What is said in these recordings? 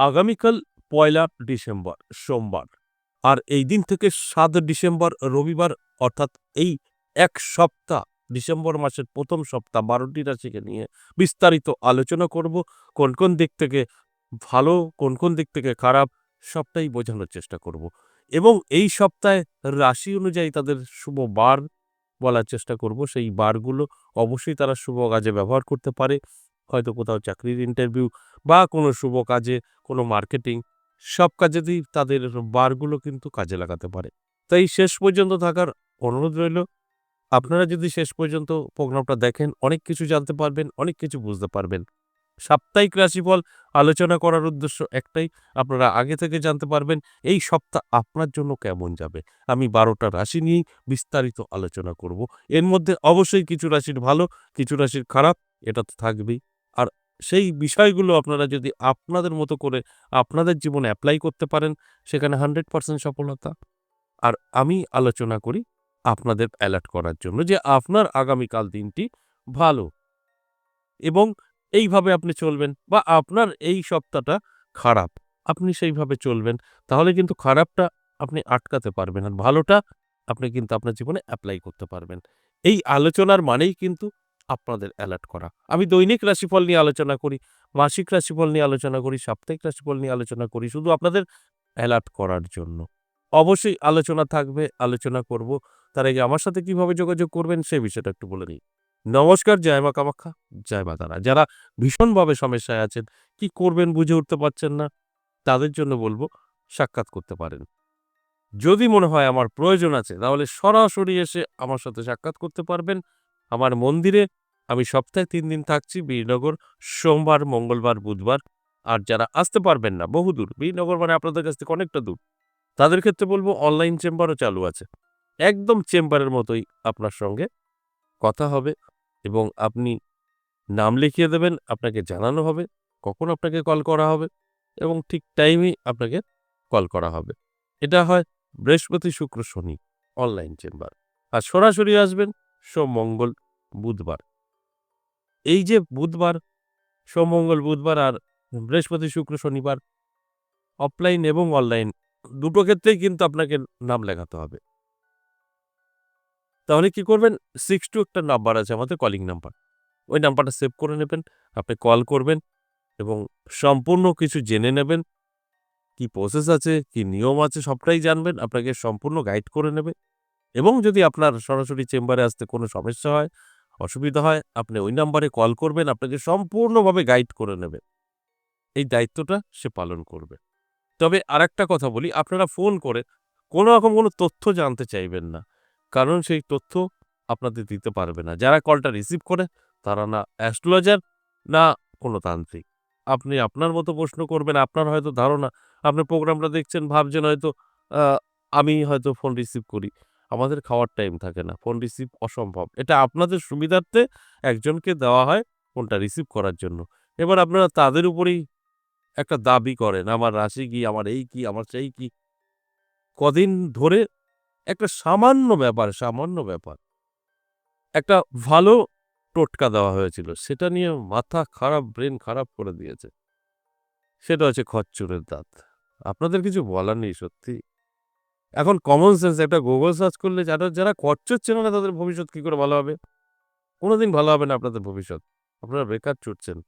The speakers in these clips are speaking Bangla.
আগামীকাল পয়লা ডিসেম্বর, সোমবার। আর এই দিন থেকে সাত ডিসেম্বর রবিবার, অর্থাৎ এই এক সপ্তাহ, ডিসেম্বর মাসের প্রথম সপ্তাহ বারোটি রাশিকে নিয়ে বিস্তারিত আলোচনা করব। কোন কোন দিক থেকে ভালো, কোন কোন দিক থেকে খারাপ, সবটাই বোঝানোর চেষ্টা করব। এবং এই সপ্তাহে রাশি অনুযায়ী তাদের শুভ বার বলার চেষ্টা করব। সেই বারগুলো অবশ্যই তারা শুভ কাজে ব্যবহার করতে পারে। হয়তো কোথাও চাকরির ইন্টারভিউ বা কোনো শুভ কাজে, কোনো মার্কেটিং সব কাজেতেই তাদের বারগুলো কিন্তু কাজে লাগাতে পারে। তাই শেষ পর্যন্ত থাকার অনুরোধ রইল, আপনারা যদি শেষ পর্যন্ত প্রোগ্রামটা দেখেন, অনেক কিছু জানতে পারবেন, অনেক কিছু বুঝতে পারবেন। সাপ্তাহিক রাশিফল আলোচনা করার উদ্দেশ্য একটাই, আপনারা আগে থেকে জানতে পারবেন এই সপ্তাহ আপনার জন্য কেমন যাবে। আমি বারোটা রাশি নিয়েই বিস্তারিত আলোচনা করব। এর মধ্যে অবশ্যই কিছু রাশির ভালো, কিছু রাশির খারাপ, এটা তো থাকবেই। সেই বিষয়গুলো আপনারা যদি আপনাদের মতো করে আপনাদের জীবনে অ্যাপ্লাই করতে পারেন, সেখানে হান্ড্রেড পার্সেন্ট সফলতা। আর আমি আলোচনা করি আপনাদের অ্যালার্ট করার জন্য যে আপনার আগামীকাল দিনটি ভালো এবং এইভাবে আপনি চলবেন বা আপনার এই সপ্তাহটা খারাপ, আপনি সেইভাবে চলবেন, তাহলে কিন্তু খারাপটা আপনি আটকাতে পারবেন আর ভালোটা আপনি কিন্তু আপনার জীবনে অ্যাপ্লাই করতে পারবেন। এই আলোচনার মানেই কিন্তু আপনাদের অ্যালার্ট করা। আমি দৈনিক রাশিফল নিয়ে আলোচনা করি, মাসিক রাশিফল নিয়ে আলোচনা করি, সাপ্তাহিক রাশিফল নিয়ে আলোচনা করি, শুধু আপনাদের অ্যালার্ট করার জন্য। অবশ্যই আলোচনা থাকবে, আলোচনা করব। তার আগে আমার সাথে কীভাবে যোগাযোগ করবেন সেই বিষয়টা একটু বলে নিই নমস্কার, জয় মা কামাখ্যা, জয় মা তারা। যারা ভীষণভাবে সমস্যায় আছেন, কি করবেন বুঝে উঠতে পারছেন না, তাদের জন্য বলব, সাক্ষাৎ করতে পারেন। যদি মনে হয় আমার প্রয়োজন আছে, তাহলে সরাসরি এসে আমার সাথে সাক্ষাৎ করতে পারবেন। আমার মন্দিরে আমি সপ্তাহে তিন দিন থাকছি বীরনগর। সোমবার, মঙ্গলবার, বুধবার। আর যারা আসতে পারবেন না বহুদূর বীরনগর মানে আপনাদের কাছ থেকে অনেকটা দূর। তাদের ক্ষেত্রে বলব অনলাইন চেম্বারও চালু আছে। একদম চেম্বারের মতোই আপনার সঙ্গে কথা হবে এবং আপনি নাম লিখিয়ে দেবেন, আপনাকে জানানো হবে, কখন আপনাকে কল করা হবে এবং ঠিক টাইমেই আপনাকে কল করা হবে। এটা হয় বৃহস্পতি, শুক্র, শনি অনলাইন চেম্বার আর সরাসরি আসবেন সোম, মঙ্গল, বুধবার। এই যে বুধবার, সোম মঙ্গল বুধবার আর বৃহস্পতি শুক্র শনিবার অফলাইন এবং অনলাইন দুটো ক্ষেত্রেই কিন্তু আপনাকে নাম লেখাতে হবে। তাহলে কি করবেন? সিক্স টু একটা নাম্বার আছে আমাদের কলিং নাম্বার ওই নাম্বারটা সেভ করে নেবেন, আপনি কল করবেন এবং সম্পূর্ণ কিছু জেনে নেবেন। কি প্রসেস আছে, কি নিয়ম আছে, সবটাই জানবেন, আপনাকে সম্পূর্ণ গাইড করে নেবে। এবং যদি আপনার সরাসরি চেম্বারে আসতে কোনো সমস্যা হয় অসুবিধা হয়, আপনি ওই নাম্বারে কল করবেন, আপনাকে সম্পূর্ণভাবে গাইড করে নেবে। এই দায়িত্বটা সে পালন করবে। তবে আরেকটা কথা বলি, আপনারা ফোন করে কোনো রকম কোনো তথ্য জানতে চাইবেন না। কারণ সেই তথ্য আপনাদের দিতে পারবে না। যারা কলটা রিসিভ করে, তারা না অ্যাস্ট্রোলজার, না কোনো তান্ত্রিক। আপনি আপনার মতো প্রশ্ন করবেন, আপনার হয়তো ধারণা, আপনি প্রোগ্রামটা দেখছেন, ভাবছেন হয়তো আমি হয়তো ফোন রিসিভ করি। আমাদের খাওয়ার টাইম থাকে না ফোন রিসিভ অসম্ভব। এটা আপনাদের সুবিধার্থে একজনকে দেওয়া হয় ফোনটা রিসিভ করার জন্য। এবার আপনারা তাদের উপরেই একটা দাবি করেন, আমার রাশি কি, আমার এই কি, আমার সেই কি। কদিন ধরে একটা সামান্য ব্যাপার সামান্য ব্যাপার। একটা ভালো টোটকা দেওয়া হয়েছিল, সেটা নিয়ে মাথা খারাপ ব্রেন খারাপ করে দিয়েছে। সেটা হচ্ছে খচ্চরের দাঁত। আপনাদের কিছু বলার নেই সত্যি। এখন কমন সেন্স একটা গুগল সার্চ করলে যারা যারা খচ্চর চেনে না, তাদের ভবিষ্যৎ কি করে ভালো হবে? কোনোদিন ভালো হবে না আপনাদের ভবিষ্যৎ। আপনারা বেকার চুটছেন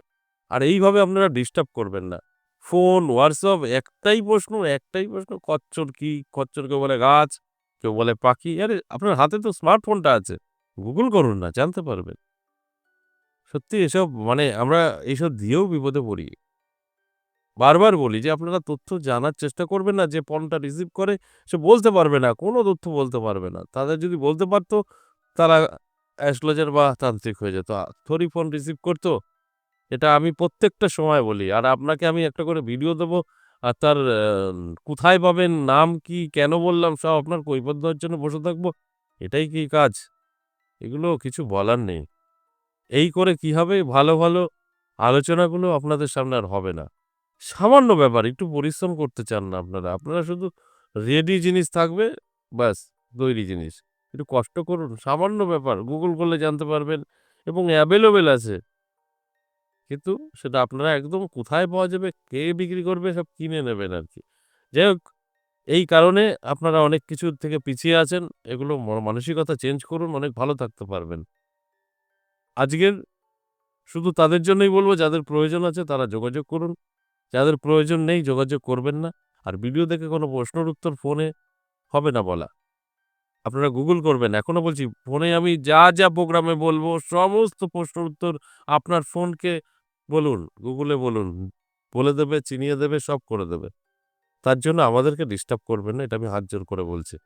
আর এইভাবে আপনারা ডিস্টার্ব করবেন না। ফোন, হোয়াটসঅ্যাপ একটাই প্রশ্ন একটাই প্রশ্ন খচ্চর কি? খচ্চর কেউ বলে গাছ, কেউ বলে পাখি। আরে, আপনার হাতে তো স্মার্টফোনটা আছে। গুগল করুন না, জানতে পারবেন। সত্যি এসব মানে আমরা এইসব দিয়েও বিপদে পড়ি। বারবার বলি যে, আপনারা তথ্য জানার চেষ্টা করবেন না, যে ফোনটা রিসিভ করে সে বলতে পারবে না, কোনো তথ্য বলতে পারবে না। তাদের যদি বলতে পারতো, তারা অ্যাস্ট্রোলজার বা তান্ত্রিক হয়ে যেত। থরি ফোন রিসিভ করতো, এটা আমি প্রত্যেকটা সময় বলি। আর আপনাকে আমি একটা করে ভিডিও দেবো, আর তার কোথায় পাবেন, নাম কি, কেন বললাম, সব আপনার দেওয়ার জন্য বসে থাকব। এটাই কি কাজ? এগুলো কিছু বলার নেই। এই করে কি হবে? ভালো ভালো আলোচনাগুলো আপনাদের সামনে আর হবে না। সামান্য ব্যাপার একটু পরিশ্রম করতে চান না আপনারা আপনারা শুধু রেডি জিনিস থাকবে ব্যাস তৈরি জিনিস একটু কষ্ট করুন সামান্য ব্যাপার গুগল করলে জানতে পারবেন এবং অ্যাভেলেবেল আছে কিন্তু সেটা আপনারা একদম কোথায় পাওয়া যাবে, কে বিক্রি করবে সব কিনে নেবেন আর কি যাই হোক এই কারণে আপনারা অনেক কিছুর থেকে পিছিয়ে আছেন। এগুলো মানসিকতা চেঞ্জ করুন, অনেক ভালো থাকতে পারবেন। আজকের শুধু তাদের জন্যই বলব যাদের প্রয়োজন আছে তারা যোগাযোগ করুন। যাদের প্রয়োজন নেই যোগাযোগ করবেন না। আর ভিডিও দেখে কোনো প্রশ্নের উত্তর ফোনে হবে না বলা। আপনারা গুগল করবেন। এখনও বলছি ফোনে আমি যা, যা প্রোগ্রামে বলব সমস্ত প্রশ্নের উত্তর আপনার ফোনকে বলুন, গুগলে বলুন। বলে দেবে, চিনিয়ে দেবে, সব করে দেবে। তার জন্য আমাদেরকে ডিস্টার্ব করবেন না। এটা আমি হাত জোড় করে বলছি।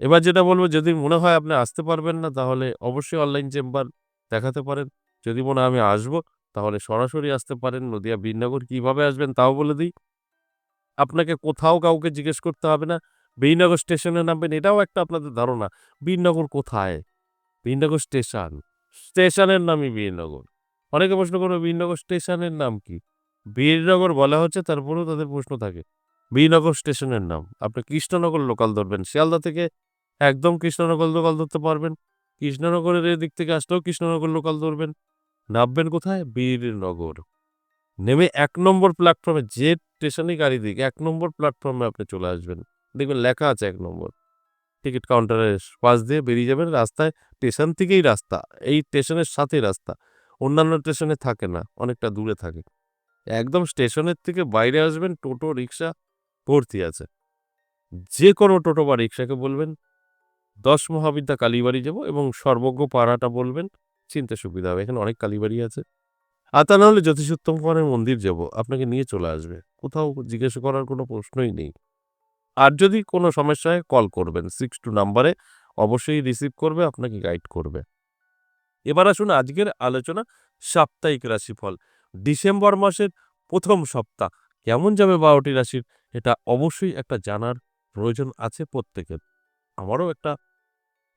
এবার যেটা বলব যদি মনে হয় আপনি আসতে পারবেন না তাহলে অবশ্যই অনলাইন চেম্বার দেখাতে পারেন। যদি মনে হয় আমি আসব তাহলে সরাসরি আসতে পারেন। নদিয়া বীরনগর কীভাবে আসবেন তাও বলে দিই। আপনাকে কোথাও কাউকে জিজ্ঞেস করতে হবে না। বীরনগর স্টেশনে নামবেন এটাও একটা আপনাদের ধারণা। বীরনগর কোথায়? বীরনগর স্টেশন। স্টেশনের নামই বীরনগর। অনেকে প্রশ্ন করবে, বীরনগর স্টেশনের নাম কি? বীরনগর বলা হচ্ছে, তারপরেও তাদের প্রশ্ন থাকে। বীরনগর স্টেশনের নাম। আপনি কৃষ্ণনগর লোকাল ধরবেন। শিয়ালদা থেকে একদম কৃষ্ণনগর লোকাল ধরতে পারবেন। কৃষ্ণনগরের এদিক থেকে আসলেও কৃষ্ণনগর লোকাল ধরবেন। নামবেন কোথায়? বীরনগর। নেমে এক নম্বর প্ল্যাটফর্মে যে স্টেশনেই গাড়ি দিক এক নম্বর প্ল্যাটফর্মে আপনি চলে আসবেন। দেখবেন লেখা আছে এক নম্বর। টিকিট কাউন্টারের পাশ দিয়ে বেরিয়ে যাবেন রাস্তায় স্টেশন থেকেই রাস্তা। এই স্টেশনের সাথেই রাস্তা। অন্যান্য স্টেশনে থাকে না, অনেকটা দূরে থাকে। একদম স্টেশনের থেকে বাইরে আসবেন টোটো, রিক্সা ভর্তি আছে। যে কোনো টোটো বা রিক্সাকে বলবেন ১০ মহাবিদ্যা কালীবাড়ি যাব এবং সর্বজ্ঞ পাড়াটা বলবেন চিনতে সুবিধা হবে। এখানে অনেক কালীবাড়ি আছে। আর তা নাহলে জ্যোতিষোত্তম কুমারের মন্দির যাব। আপনাকে নিয়ে চলে আসবে। কোথাও জিজ্ঞাসা করার কোনো প্রশ্নই নেই। আর যদি কোনো সমস্যা হয় কল করবেন। 62 নাম্বারে অবশ্যই রিসিভ করবে, আপনাকে গাইড করবে। এবার আসুন আজকের আলোচনা সাপ্তাহিক রাশিফল। ডিসেম্বর মাসের প্রথম সপ্তাহ কেমন যাবে বারোটি রাশির এটা অবশ্যই একটা জানার প্রয়োজন আছে প্রত্যেকের। আমারও একটা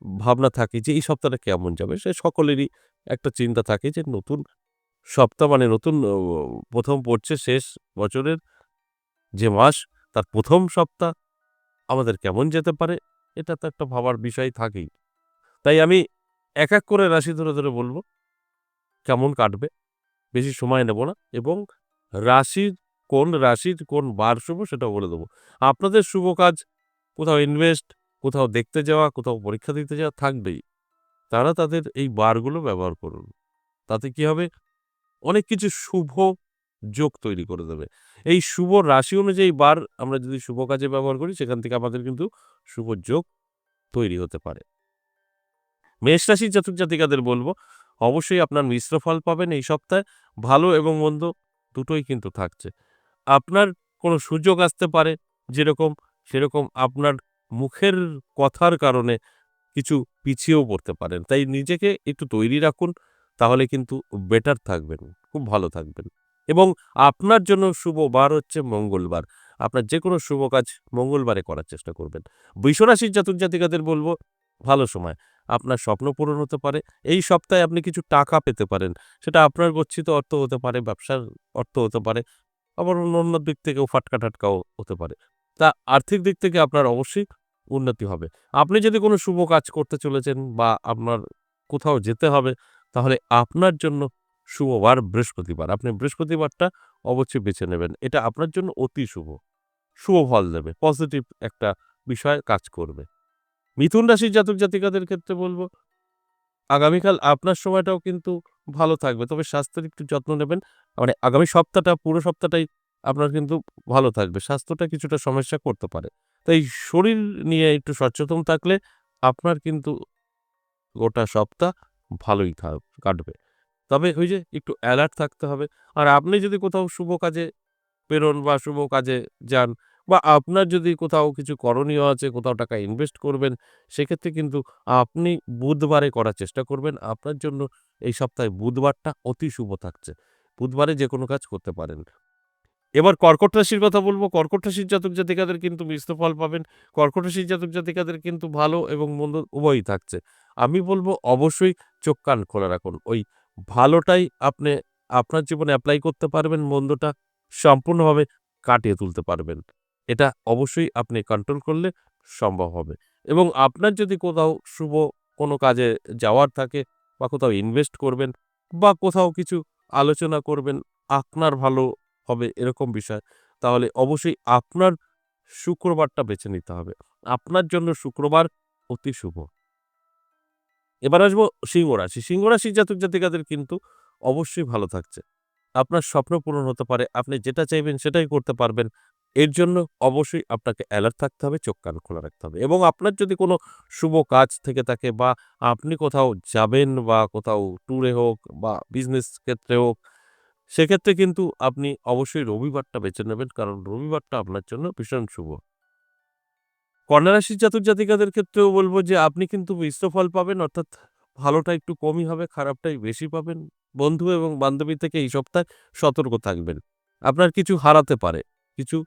ভাবনা থাকে যে এই সপ্তাহটা কেমন যাবে? সে সকলেরই একটা চিন্তা থাকে যে নতুন সপ্তাহ মানে নতুন প্রথম পড়ছে শেষ বছরের যে মাস তার প্রথম সপ্তাহ আমাদের কেমন যেতে পারে? এটা তো একটা ভাবার বিষয় থাকেই। তাই আমি এক, এক করে রাশি ধরে, ধরে বলব কেমন কাটবে? বেশি সময় নেব না এবং রাশির কোন রাশির কোন বার শুভ সেটাও বলে দেবো আপনাদের শুভ কাজ কোথাও ইনভেস্ট, কোথাও দেখতে যাওয়া, কোথাও পরীক্ষা দিতে যাওয়া থাকবেই। তারা তাদের এই বারগুলো ব্যবহার করুন। তাতে কি হবে? অনেক কিছু শুভ যোগ তৈরি করে দেবে। এই শুভ রাশি অনুযায়ী বার আমরা যদি শুভ কাজে ব্যবহার করি সেখান থেকে আমাদের কিন্তু শুভ যোগ তৈরি হতে পারে। মেষ রাশির জাতক জাতিকাদের বলব অবশ্যই আপনার মিশ্র ফল পাবেন এই সপ্তাহে। ভালো এবং মন্দ দুটোই কিন্তু থাকছে। আপনার কোনো সুযোগ আসতে পারে যেরকম সেরকম আপনার মুখের কথার কারণে কিছু পিছিয়েও পড়তে পারেন। তাই নিজেকে একটু তৈরি রাখুন তাহলে কিন্তু বেটার থাকবেন। খুব ভালো থাকবেন। এবং আপনার জন্য শুভ বার হচ্ছে মঙ্গলবার। আপনার যে কোনো শুভ কাজ মঙ্গলবারে করার চেষ্টা করবেন। বৃষ রাশির জাতক জাতিকাদের বলব ভালো সময়। আপনার স্বপ্ন পূরণ হতে পারে। এই সপ্তাহে আপনি কিছু টাকা পেতে পারেন। সেটা আপনার গচ্ছিত অর্থ হতে পারে, ব্যবসার অর্থ হতে পারে। আবার অন্য, দিক থেকেও ফাটকা-টাটকাও হতে পারে। তা আর্থিক দিক থেকে আপনার অবশ্যই উন্নতি হবে। আপনি যদি কোনো শুভ কাজ করতে চলেছেন বা আপনার কোথাও যেতে হবে, তাহলে আপনার জন্য শুভবার বৃহস্পতিবার। আপনি বৃহস্পতিবারটা অবশ্যই বেছে নেবেন। এটা আপনার জন্য অতি শুভ। শুভ ফল দেবে। পজিটিভ একটা বিষয় কাজ করবে। মিথুন রাশির জাতক জাতিকাদের ক্ষেত্রে বলব, আগামীকাল আপনার সময়টাও কিন্তু ভালো থাকবে। তবে স্বাস্থ্যের একটু যত্ন নেবেন। মানে আগামী সপ্তাহটা, পুরো সপ্তাহটাই আপনার কিন্তু ভালো থাকবে। স্বাস্থ্যটা কিছুটা সমস্যা করতে পারে। তাই শরীর নিয়ে একটু সচেতন থাকলে আপনার কিন্তু গোটা সপ্তাহ ভালোই কাটবে। তবে ওই যে একটু অ্যালার্ট থাকতে হবে। আর আপনি যদি কোথাও শুভ কাজে বেরোন বা শুভ কাজে যান বা আপনার যদি কোথাও কিছু করণীয় আছে, কোথাও টাকা ইনভেস্ট করবেন, সেক্ষেত্রে কিন্তু আপনি বুধবারে করার চেষ্টা করবেন। আপনার জন্য এই সপ্তাহে বুধবারটা অতি শুভ থাকছে। বুধবারে যে কোনো কাজ করতে পারেন। এবার কর্কট রাশির কথা বলব। কর্কট রাশির জাতক জাতিকাদের কিন্তু মিশ্র ফল পাবেন। কর্কট রাশির জাতক জাতিকাদের কিন্তু ভালো এবং মন্দ উভয়ই থাকছে। আমি বলব অবশ্যই চোখ কান খোলা রাখুন। ওই ভালোটাই আপনি আপনার জীবনে অ্যাপ্লাই করতে পারবেন, মন্দটা সম্পূর্ণভাবে কাটিয়ে তুলতে পারবেন। এটা অবশ্যই আপনি কন্ট্রোল করলে সম্ভব হবে। এবং আপনার যদি কোথাও শুভ কোনো কাজে যাওয়ার থাকে বা কোথাও ইনভেস্ট করবেন বা কোথাও কিছু আলোচনা করবেন আপনার ভালো হবে এরকম বিষয়, তাহলে অবশ্যই আপনার শুক্রবারটা বেছে নিতে হবে। আপনার জন্য শুক্রবার অতি শুভ। এবার আসব সিংহ রাশি। সিংহ রাশির জাতক জাতিকাদের কিন্তু অবশ্যই ভালো থাকছে। আপনার স্বপ্ন পূরণ হতে পারে, আপনি যেটা চাইবেন সেটাই করতে পারবেন। এর জন্য অবশ্যই আপনাকে অ্যালার্ট থাকতে হবে, চোখ কান খোলা রাখতে হবে এবং আপনার যদি কোনো শুভ কাজ থেকে থাকে বা আপনি কোথাও যাবেন বা কোথাও ট্যুরে হোক বা বিজনেস ক্ষেত্রে হোক সেক্ষেত্রে কিন্তু আপনি অবশ্যই রবিবারটা বেছে নেবেন। কারণ রবিবারটা আপনার জন্য ভীষণ শুভ। কন্যা রাশির জাতক জাতিকাদের ক্ষেত্রেও বলব যে, আপনি কিন্তু মিশ্র ফল পাবেন, অর্থাৎ ভালোটা একটু কমই হবে, খারাপটাই বেশি পাবেন। বন্ধু এবং বান্ধবী থেকে এই সপ্তাহে সতর্ক থাকবেন। আপনার কিছু হারাতে পারে, কিছু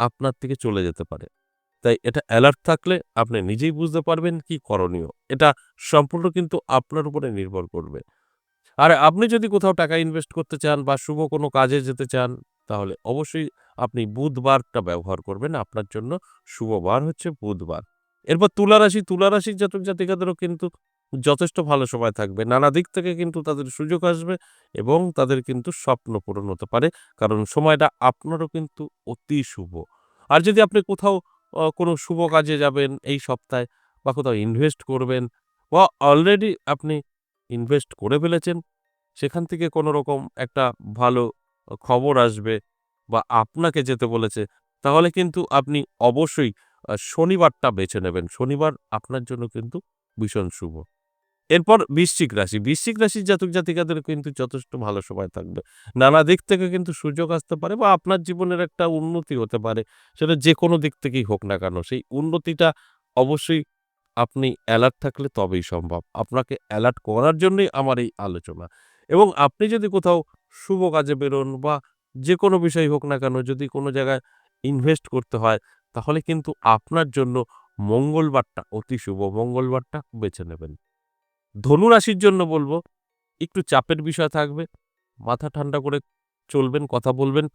আপনার থেকে চলে যেতে পারে। তাই এটা অ্যালার্ট থাকলে আপনি নিজেই বুঝতে পারবেন কি করণীয়। এটা সম্পূর্ণ কিন্তু আপনার উপরে নির্ভর করবে। আর আপনি যদি কোথাও টাকা ইনভেস্ট করতে চান বা শুভ কোনো কাজে যেতে চান, তাহলে অবশ্যই আপনি বুধবারটা ব্যবহার করবেন। আপনার জন্য শুভবার হচ্ছে বুধবার। এরপর তুলা রাশি জাতক জাতিকাদেরও কিন্তু যথেষ্ট ভালো সময় থাকবে। নানা দিক থেকে কিন্তু তাদের সুযোগ আসবে এবং তাদের কিন্তু স্বপ্ন পূরণ হতে পারে, কারণ সময়টা আপনারও কিন্তু অতি শুভ। আর যদি আপনি কোথাও কোনো শুভ কাজে যাবেন এই সপ্তাহে বা কোথাও ইনভেস্ট করবেন বা অলরেডি আপনি ইনভেস্ট করে ফেলেছেন, সেখান থেকে কোনো রকম একটা ভালো খবর আসবে বা আপনাকে যেতে বলেছে, তাহলে কিন্তু আপনি অবশ্যই শনিবারটা বেছে নেবেন। শনিবার আপনার জন্য কিন্তু ভীষণ শুভ। এরপর বৃশ্চিক রাশি। বৃশ্চিক রাশির জাতক জাতিকাদের কিন্তু যথেষ্ট ভালো সময় থাকবে। নানা দিক থেকে কিন্তু সুযোগ আসতে পারে বা আপনার জীবনের একটা উন্নতি হতে পারে। সেটা যে কোনো দিক থেকেই হোক না কেন, সেই উন্নতিটা অবশ্যই আপনি অ্যালার্ট থাকলে তবেই সম্ভব। আপনাকে অ্যালার্ট করার জন্যই আমার এই আলোচনা। এবং আপনি যদি কোথাও শুভ কাজে বেরোন বা যে কোনো বিষয় হোক না কেন, যদি কোনো জায়গায় ইনভেস্ট করতে হয়, তাহলে কিন্তু আপনার জন্য মঙ্গলবারটা অতি শুভ। মঙ্গলবারটা বেছে নেবেন। ধনু রাশির জন্য বলব, একটু চাপের বিষয় থাকবে। মাথা ঠান্ডা করে চলবেন, কথা বলবেন।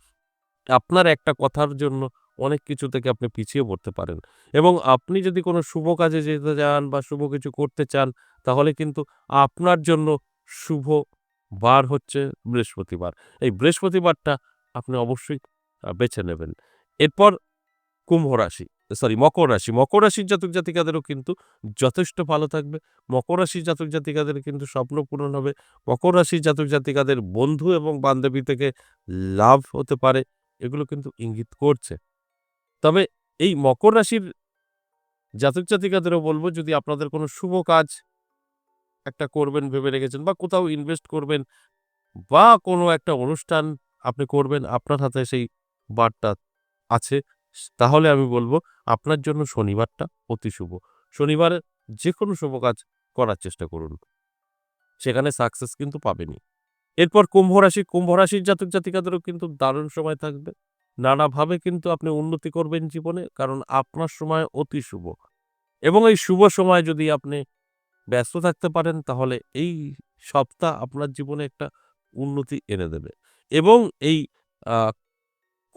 আপনার একটা কথার জন্য অনেক কিছু থেকে আপনি পিছিয়ে পড়তে পারেন। এবং আপনি যদি কোনো শুভ কাজে যেতে চান বা শুভ কিছু করতে চান, তাহলে কিন্তু আপনার জন্য শুভ বার হচ্ছে বৃহস্পতিবার। এই বৃহস্পতিবারটা আপনি অবশ্যই বেছে নেবেন। এরপর কুম্ভ রাশি, সরি, মকর রাশি। মকর রাশির জাতক জাতিকাদেরও কিন্তু যথেষ্ট ভালো থাকবে। মকর রাশির জাতক জাতিকাদের কিন্তু স্বপ্ন পূরণ হবে। মকর রাশির জাতক জাতিকাদের বন্ধু এবং বান্ধবী থেকে লাভ হতে পারে। এগুলো কিন্তু ইঙ্গিত করছে। তবে এই মকর রাশির জাতক জাতিকাদেরও বলব, যদি আপনাদের কোনো শুভ কাজ একটা করবেন, ভেবে রেখেছেন বা কোথাও ইনভেস্ট করবেন বা কোনো একটা অনুষ্ঠান আপনি করবেন, আপনার হাতে সেই বারটা আছে, তাহলে আমি বলব আপনার জন্য শনিবারটা অতি শুভ। শনিবারে যে কোনো শুভ কাজ করার চেষ্টা করুন। সেখানে সাকসেস কিন্তু পাবেনই। এরপর কুম্ভ রাশি, কুম্ভ রাশির জাতক জাতিকাদেরও কিন্তু দারুণ সময় থাকবে। নানাভাবে কিন্তু আপনি উন্নতি করবেন জীবনে, কারণ আপনার সময় অতি শুভ। এবং এই শুভ সময় যদি আপনি ব্যস্ত থাকতে পারেন, তাহলে এই সপ্তাহ আপনার জীবনে একটা উন্নতি এনে দেবে। এবং এই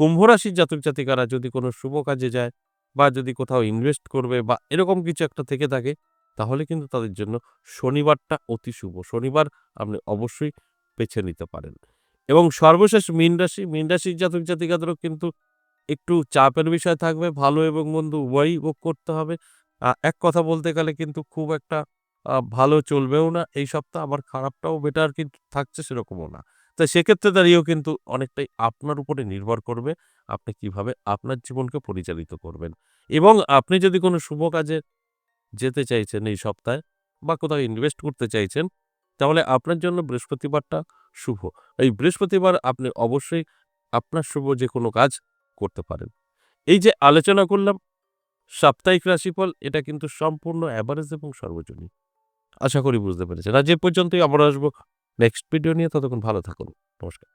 কুম্ভ রাশির জাতক জাতিকারা যদি কোনো শুভ কাজে যায় বা যদি কোথাও ইনভেস্ট করবে বা এরকম কিছু একটা থেকে থাকে, তাহলে কিন্তু তাদের জন্য শনিবারটা অতি শুভ। শনিবার আপনি অবশ্যই বেছে নিতে পারেন। এবং সর্বশেষ মীন রাশি, মীন রাশির জাতক জাতিকাদেরও কিন্তু একটু চাপের বিষয় থাকবে। ভালো এবং মন্দ উভয়ই ভোগ করতে হবে। এক কথা বলতে গেলে কিন্তু খুব একটা ভালো চলবেও না। এই সপ্তাহ আবার খারাপটাও বেটার কিন্তু থাকছে সেরকমও না। তো সেক্ষেত্রে দাঁড়িয়েও কিন্তু অনেকটাই আপনার উপরে নির্ভর করবে আপনি কীভাবে আপনার জীবনকে পরিচালিত করবেন। এবং আপনি যদি কোনো শুভ কাজে যেতে চাইছেন এই সপ্তাহে বা কোথাও ইনভেস্ট করতে চাইছেন তাহলে আপনার জন্য বৃহস্পতিবারটা শুভ। এই বৃহস্পতিবার আপনি অবশ্যই আপনার শুভ যে কোনো কাজ করতে পারেন। এই যে আলোচনা করলাম, সাপ্তাহিক রাশিফল, এটা কিন্তু সম্পূর্ণ অ্যাভারেজ এবং সর্বজনীন। আশা করি বুঝতে পেরেছেন। আর যে পর্যন্তই আমরা আসব নেক্সট ভিডিও নিয়ে। ততক্ষণ ভালো থাকুন। নমস্কার।